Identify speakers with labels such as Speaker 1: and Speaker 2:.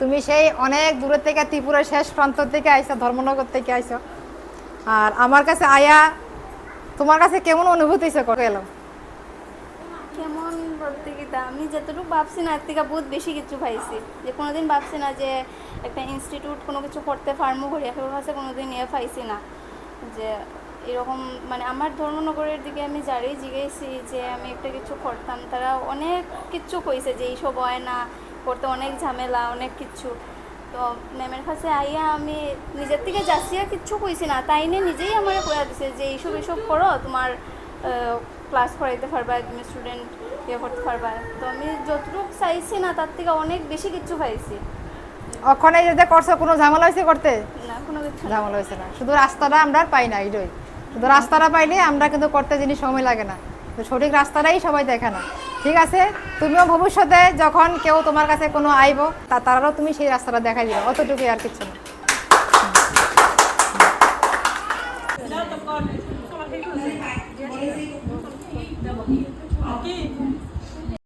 Speaker 1: তুমি সেই অনেক দূরের থেকে ত্রিপুরার শেষ প্রান্ত থেকে আইসো ধর্মনগর থেকে আইসো আর আমার কাছে আয়া, তোমার কাছে কেমন অনুভূতি হয়েছে করে এলাম
Speaker 2: কেমন বলতে কি তা আমি যতটুকু ভাবছি না, এর থেকে বহুত বেশি কিছু পাইছি যে কোনোদিন ভাবছি না যে একটা ইনস্টিটিউট কোনো কিছু করতে পারব করি একেবারে কাছে কোনোদিন ইয়ে পাইছি না। যে এরকম মানে আমার ধর্মনগরের দিকে আমি যারাই জিজ্ঞেসি যে আমি একটা কিছু করতাম, তারা অনেক কিচ্ছু কইছে যে এইসব হয় না করতে অনেক ঝামেলা অনেক কিছু। তো ম্যামের কাছে আইয়া আমি নিজের থেকে যাচ্ছিয়া কিচ্ছু কইছি না। তাই নিয়ে নিজেই আমার কয়া দিছে যে এইসব এইসব করো তোমার ক্লাস করাইতে পারবা তুমি স্টুডেন্ট ইয়ে করতে পারবা। তো আমি যতটুকু চাইছি না তার থেকে অনেক বেশি কিছু পাইছি।
Speaker 1: ওখানে যেতে করছ কোনো ঝামেলা হয়েছে করতে?
Speaker 2: না কোনো কিছু
Speaker 1: ঝামেলা হয়েছে না। শুধু রাস্তাটা আমরা পাই না এটাই। শুধু রাস্তাটা পাইলে আমরা কিন্তু করতে জিনিস সময় লাগে না। তো সঠিক রাস্তাটাই সবাই দেখে না। ঠিক আছে? তুমিও ভবিষ্যতে যখন কেউ তোমার কাছে কোনো আইব তা তারাও তুমি সেই রাস্তাটা দেখা দিবে। অতটুকুই আর কিছু না।
Speaker 3: Okay.